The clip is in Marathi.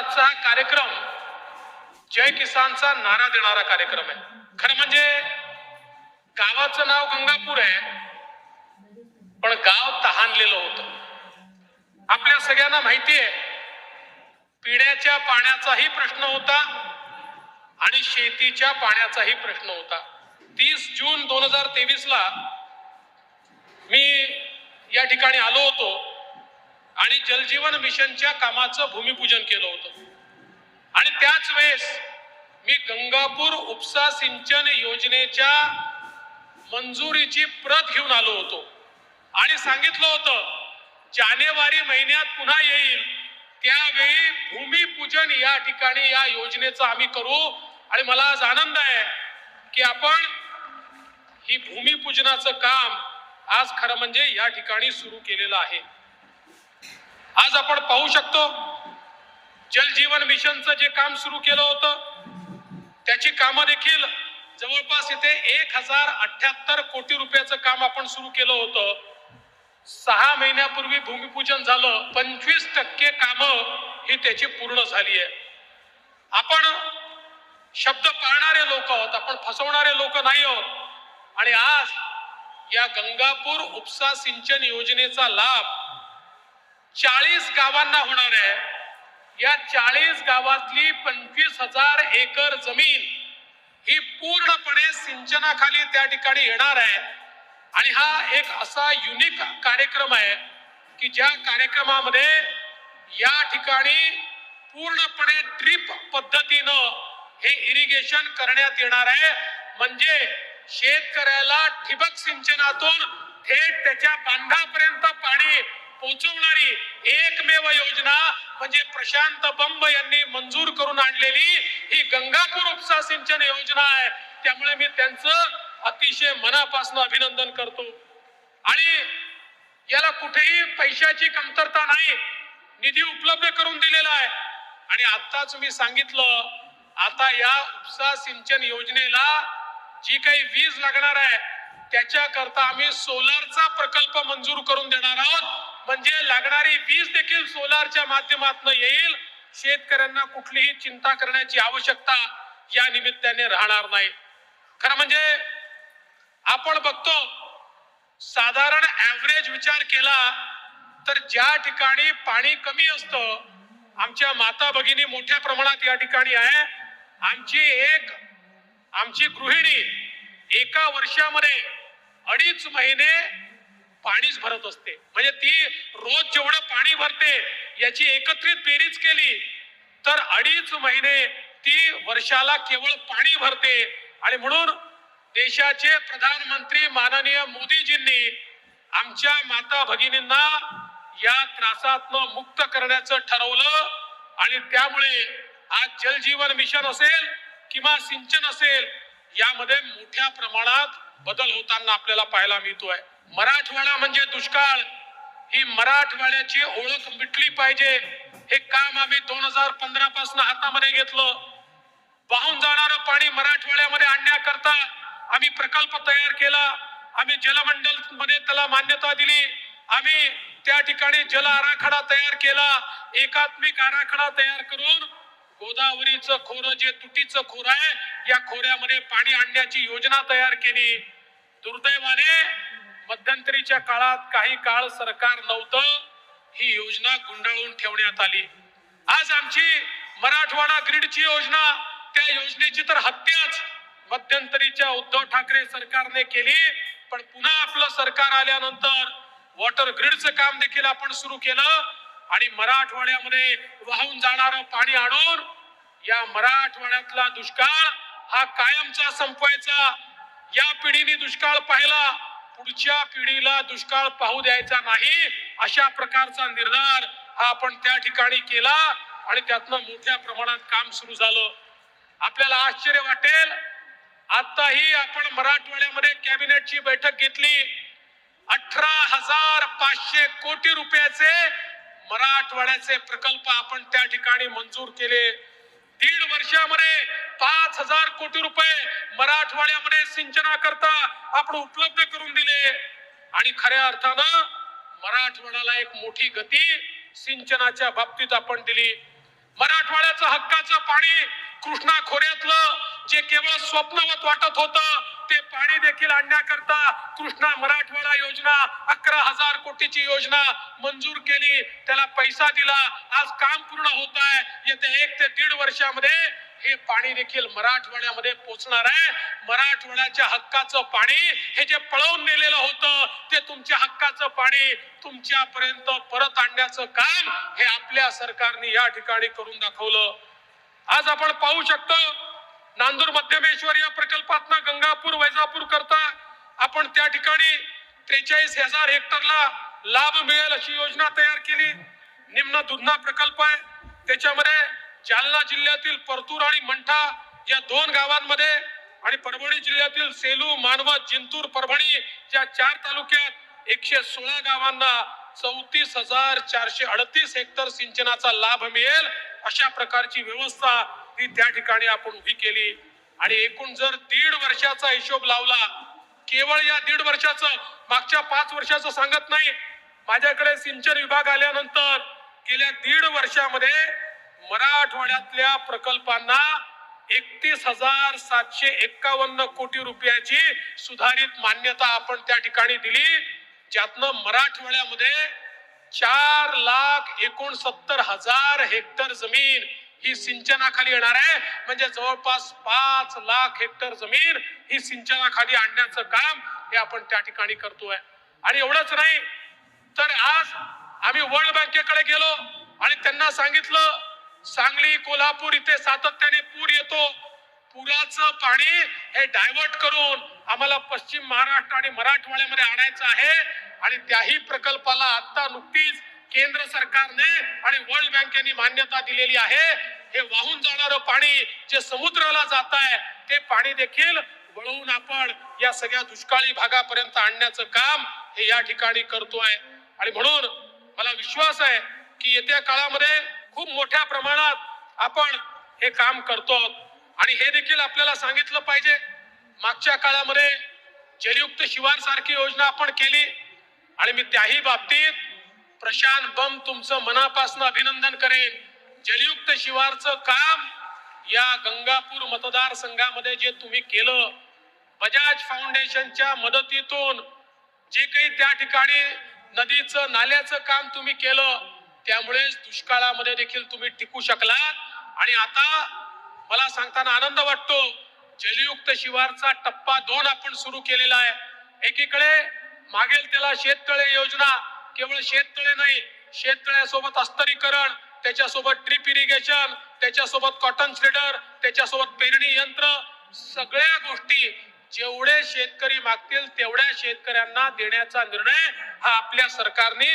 आजचा हा कार्यक्रम जय किसानचा नारा देणारा कार्यक्रम आहे. खरं म्हणजे गावाचं नाव गंगापूर आहे पण गाव तहानलेलं होतं. आपल्या सगळ्यांना माहिती आहे पिण्याच्या पाण्याचाही प्रश्न होता आणि शेतीच्या पाण्याचाही प्रश्न होता. तीस जून दोन हजार तेवीस ला मी या ठिकाणी आलो होतो. आणि जलजीवन मिशनच्या कामाचं भूमिपूजन केलं होतं. आणि त्याच वेळेस मी गंगापूर उपसा सिंचन योजनेच्या मंजुरीची प्रत घेऊन आलो होतो. आणि सांगितलं होतं जानेवारी महिन्यात पुन्हा येईल. त्यावेळी भूमिपूजन या ठिकाणी या योजनेचं आम्ही करू. आणि मला आज आनंद आहे की आपण ही भूमिपूजनाचं काम आज खरं म्हणजे या ठिकाणी सुरू केलेलं आहे. आज आपण पाहू शकतो जलजीवन मिशनचं जे काम सुरू केलं होतं त्याची कामं देखील जवळपास इथे एक हजार अठ्याहत्तर कोटी रुपयाचं काम आपण सुरू केलं होतं. सहा महिन्यापूर्वी भूमिपूजन झालं पंचवीस टक्के कामं ही त्याची पूर्ण झाली आहे. आपण शब्द पाळणारे लोक आहोत आपण फसवणारे लोक नाही आहोत. आणि आज या गंगापूर उपसा सिंचन योजनेचा लाभ चाळीस गावांना होणार आहे. या चाळीस गावातली पंचवीस हजार एकर जमीन ही पूर्णपणे सिंचनाखाली त्या ठिकाणी येणार आहे. आणि हा एक असा युनिक कार्यक्रम आहे की ज्या कार्यक्रमामध्ये या ठिकाणी पूर्णपणे ड्रीप पद्धतीनं हे इरिगेशन करण्यात येणार आहे. म्हणजे शेतकऱ्याला ठिबक सिंचनातून थेट त्याच्या बांधापर्यंत पाणी पोहोचवणारी एकमेव योजना म्हणजे प्रशांत बंब यांनी मंजूर करून आणलेली ही गंगापूर उपसा सिंचन योजना आहे. त्यामुळे मी त्यांचं अतिशय मनापासून अभिनंदन करतो. आणि याला कुठेही पैशाची कमतरता नाही निधी उपलब्ध करून दिलेला आहे. आणि आताच मी सांगितलं आता या उपसा सिंचन योजनेला जी काही वीज लागणार आहे त्याच्याकरता आम्ही सोलारचा प्रकल्प मंजूर करून देणार आहोत. म्हणजे लागणारी वीज देखील सोलारच्या माध्यमातून येईल. शेतकऱ्यांना कुठलीही चिंता करण्याची आवश्यकता या निमित्ताने राहणार नाही. खरं म्हणजे आपण बघतो साधारण ऍव्हरेज विचार केला तर ज्या ठिकाणी पाणी कमी असतं आमच्या माता भगिनी मोठ्या प्रमाणात या ठिकाणी आहे. आमची एक आमची गृहिणी एका वर्षामध्ये अडीच महिने पाणीच भरत असते. म्हणजे ती रोज जेवढं पाणी भरते याची एकत्रित बेरीज केली तर अडीच महिने ती वर्षाला केवळ पाणी भरते. आणि म्हणून देशाचे प्रधानमंत्री माननीय मोदीजींनी आमच्या माता भगिनींना या त्रासातनं मुक्त करण्याचं ठरवलं. आणि त्यामुळे आज जलजीवन मिशन असेल किंवा सिंचन असेल यामध्ये मोठ्या प्रमाणात बदल होताना आपल्याला पाहायला मिळतोय. मराठवाडा म्हणजे दुष्काळ. ही मराठवाड्याची ओळख मिटली पाहिजे. हे काम आम्ही दोन हजार पंधरा पासून हातामध्ये घेतलं. वाहून जाणारं पाणी मराठवाड्यामध्ये आणण्याकरता आम्ही प्रकल्प तयार केला. आम्ही जलमंडलमध्ये त्याला मान्यता दिली. आम्ही त्या ठिकाणी जल आराखडा तयार केला. एकात्मिक आराखडा तयार करून गोदावरीचं खोरं जे तुटीचं खोर आहे या खोऱ्यामध्ये पाणी आणण्याची योजना तयार केली. दुर्दैवाने मध्यंतरीच्या काळात काही काळ सरकार नव्हतं ही योजना गुंडाळून ठेवण्यात आली. आज आमची मराठवाडा ग्रीडची योजना त्या योजनेची तर हत्याच मध्यंतरीच्या उद्धव ठाकरे सरकारने केली पण पुन्हा आपलं सरकार आल्यानंतर वॉटर ग्रीडचं काम देखील आपण सुरू केलं आणि मराठवाड्यामध्ये वाहून जाणारं पाणी आणून या मराठवाड्यातला दुष्काळ हा कायमचा संपवायचा. या पिढीने दुष्काळ पाहिला. पुढच्या पिढीला दुष्काळ पाहू द्यायचा नाही अशा प्रकारचा निर्धार हा आपण त्या ठिकाणी केला आणि त्यातनं मोठ्या प्रमाणात काम सुरू झालं. आपल्याला आश्चर्य वाटेल आताही आपण मराठवाड्यामध्ये कॅबिनेटची बैठक घेतली. अठरा हजार पाचशे कोटी रुपयाचे मराठवाड्याचे प्रकल्प आपण त्या ठिकाणी मंजूर केले. दीड वर्षामध्ये पाच हजार कोटी रुपये मराठवाड्यामध्ये सिंचनाकरता आपण उपलब्ध करून दिले. आणि खऱ्या अर्थानं मराठवाड्याला एक मोठी गती सिंचनाच्या बाबतीत आपण दिली. मराठवाड्याचं हक्काचं पाणी कृष्णा खोऱ्यातलं जे केवळ स्वप्नवत वाटत होतं ते पाणी देखील आणण्याकरता कृष्णा मराठवाडा योजना अकरा हजार कोटीची योजना मंजूर केली. त्याला पैसा दिला. आज काम पूर्ण होत आहे. येत्या एक ते दीड वर्षामध्ये हे पाणी देखील मराठवाड्यामध्ये पोचणार आहे. मराठवाड्याच्या हक्काचं पाणी हे जे पळवून नेलेलं होतं ते तुमच्या हक्काचं पाणी तुमच्यापर्यंत परत आणण्याचं काम हे आपल्या सरकारने या ठिकाणी करून दाखवलं. आज आपण पाहू शकतो नांदूर मध्यमेश्वर या प्रकल्पात गंगापूर वैजापूर करता आपण त्या ठिकाणी त्रेचाळीस हजार हेक्टरला लाभ मिळेल अशी योजना तयार केली. निम्न दुधना प्रकल्प आहे. त्याच्यामध्ये जालना जिल्ह्यातील परतूर आणि मंठा या दोन गावांमध्ये आणि परभणी जिल्ह्यातील सेलू मानवत जिंतूर परभणी या चार तालुक्यात एकशे सोळा गावांना चौतीस हजार चारशे अडतीस हेक्टर सिंचनाचा लाभ मिळेल अशा प्रकारची व्यवस्था ही त्या ठिकाणी आपण उभी केली. आणि एकूण जर दीड वर्षाचा हिशोब लावला केवळ या दीड वर्षाचं मागच्या पाच वर्षाचं सांगत नाही. माझ्याकडे सिंचन विभाग आल्यानंतर गेल्या दीड वर्षामध्ये मराठवाड्यातल्या प्रकल्पांना एकतीस हजार सातशे एक्कावन्न कोटी रुपयाची सुधारित मान्यता आपण त्या ठिकाणी दिली ज्यातनं मराठवाड्यामध्ये चार लाख एकोणसत्तर हजार हेक्टर जमीन ही सिंचनाखाली येणार आहे. म्हणजे जवळपास पाच लाख हेक्टर जमीन ही सिंचनाखाली आणण्याचं काम हे आपण त्या ठिकाणी करतोय. आणि एवढंच नाही तर आज आम्ही वर्ल्ड बँकेकडे गेलो आणि त्यांना सांगितलं सांगली कोल्हापूर इथे सातत्याने पूर येतो. पुराचं पाणी हे डायव्हर्ट करून आम्हाला पश्चिम महाराष्ट्र आणि मराठवाड्यामध्ये आणायचं आहे. आणि त्याही प्रकल्पाला आता नुकतीच केंद्र सरकारने आणि वर्ल्ड बँकेने मान्यता दिलेली आहे. हे वाहून जाणारं पाणी जे समुद्राला जात आहे ते पाणी देखील वळवून आपण या सगळ्या दुष्काळी भागापर्यंत आणण्याचं काम हे या ठिकाणी करतोय. आणि म्हणून मला विश्वास आहे की येत्या काळामध्ये खूप मोठ्या प्रमाणात आपण हे काम करतो आणि हे देखील आपल्याला सांगितलं पाहिजे मागच्या काळामध्ये जलयुक्त शिवार सारखी योजना आपण केली. आणि मी त्याही बाबतीत प्रशांत बम तुमचं मनापासून अभिनंदन करेन. जलयुक्त शिवारचं काम या गंगापूर मतदारसंघामध्ये जे तुम्ही केलं बजाज फाउंडेशनच्या मदतीतून जे काही त्या ठिकाणी नदीचं नाल्याचं काम तुम्ही केलं त्यामुळेच दुष्काळामध्ये देखील तुम्ही टिकू शकलात. आणि आता मला सांगताना आनंद वाटतो जलयुक्त शिवारचा टप्पा दोन आपण सुरू केलेला आहे. एकीकडे मागेल त्याला शेततळे योजना केवळ शेततळे नाही शेततळ्यासोबत अस्तरीकरण त्याच्यासोबत ड्रीप इरिगेशन त्याच्यासोबत कॉटन स्प्रेडर त्याच्यासोबत पेरणी यंत्र सगळ्या गोष्टी जेवढे शेतकरी मागतील तेवढ्या शेतकऱ्यांना देण्याचा निर्णय हा आपल्या सरकारने